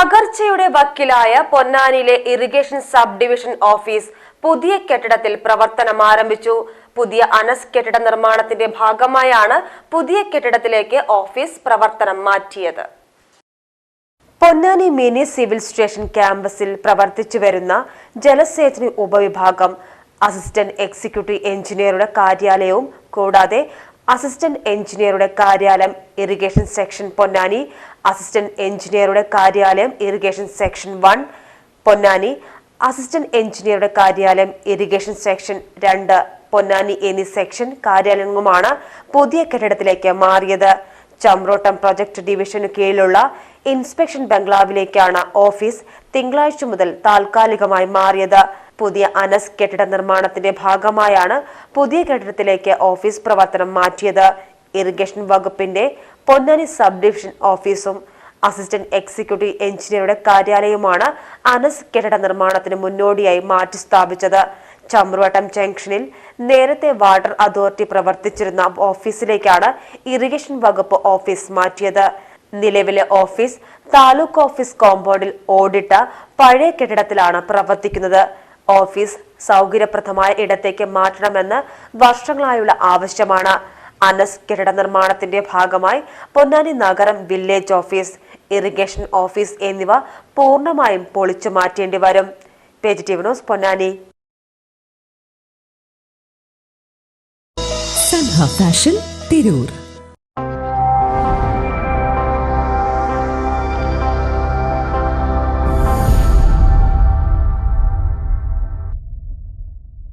തകർച്ചയുടെ വക്കിലായ പൊന്നാനിയിലെ ഇറിഗേഷൻ സബ് ഡിവിഷൻ ഓഫീസ് പുതിയ കെട്ടിടത്തിൽ പ്രവർത്തനം ആരംഭിച്ചു. പുതിയ അനസ് കെട്ടിട നിർമ്മാണത്തിന്റെ ഭാഗമായാണ് പുതിയ കെട്ടിടത്തിലേക്ക് ഓഫീസ് പ്രവർത്തനം മാറ്റിയത്. പൊന്നാനി മിനി സിവിൽ സ്റ്റേഷൻ ക്യാമ്പസിൽ പ്രവർത്തിച്ചു വരുന്ന ജലസേചന ഉപവിഭാഗം അസിസ്റ്റന്റ് എക്സിക്യൂട്ടീവ് എഞ്ചിനീയറുടെ കാര്യാലയവും കൂടാതെ അസിസ്റ്റന്റ് എഞ്ചിനീയറുടെ കാര്യാലയം ഇറിഗേഷൻ സെക്ഷൻ പൊന്നാനി. അസിസ്റ്റന്റ് എഞ്ചിനീയറുടെ കാര്യാലയം irrigation section one Ponnani. Assistant എഞ്ചിനീയറുടെ കാര്യാലയം ഇറിഗേഷൻ സെക്ഷൻ രണ്ട് പൊന്നാനി എന്നീ സെക്ഷൻ കാര്യാലയങ്ങളുമാണ് പുതിയ കെട്ടിടത്തിലേക്ക് മാറിയത്. ചമ്രോട്ടം പ്രൊജക്ട് ഡിവിഷനു കീഴിലുള്ള ഇൻസ്പെക്ഷൻ ബംഗ്ലാവിലേക്കാണ് ഓഫീസ്. തിങ്കളാഴ്ച മുതൽ താൽക്കാലികമായി മാറിയത്. പുതിയ അനസ് കെട്ടിട നിർമ്മാണത്തിന്റെ ഭാഗമായാണ് പുതിയ കെട്ടിടത്തിലേക്ക് ഓഫീസ് പ്രവർത്തനം മാറ്റിയത്. ഇറിഗേഷൻ വകുപ്പിന്റെ പൊന്നാനി സബ് ഡിവിഷൻ ഓഫീസും അസിസ്റ്റന്റ് എക്സിക്യൂട്ടീവ് എഞ്ചിനീയറുടെ കാര്യാലയവുമാണ് അനസ് കെട്ടിട നിർമ്മാണത്തിന് മുന്നോടിയായി മാറ്റി സ്ഥാപിച്ചത്. ചമ്രുവട്ടം ജംഗ്ഷനിൽ നേരത്തെ വാട്ടർ അതോറിറ്റി പ്രവർത്തിച്ചിരുന്ന ഓഫീസിലേക്കാണ് ഇറിഗേഷൻ വകുപ്പ് ഓഫീസ് മാറ്റിയത്. നിലവിലെ ഓഫീസ് താലൂക്ക് ഓഫീസ് കോമ്പൗണ്ടിൽ ഓടിട്ട പഴയ കെട്ടിടത്തിലാണ് പ്രവർത്തിക്കുന്നത്. ഓഫീസ് സൗകര്യപ്രദമായ ഇടത്തേക്ക് മാറ്റണമെന്ന് വർഷങ്ങളായുള്ള ആവശ്യമാണ്. അനസ് കെട്ടിട നിർമ്മാണത്തിന്റെ ഭാഗമായി പൊന്നാനി നഗരം വില്ലേജ് ഓഫീസ് ഇറിഗേഷൻ ഓഫീസ് എന്നിവ പൂർണമായും പൊളിച്ചു മാറ്റേണ്ടി വരും. പേജ് ടിവിനോസ് പൊന്നാനി. സൻഹ ഫാഷൻ തിരൂർ.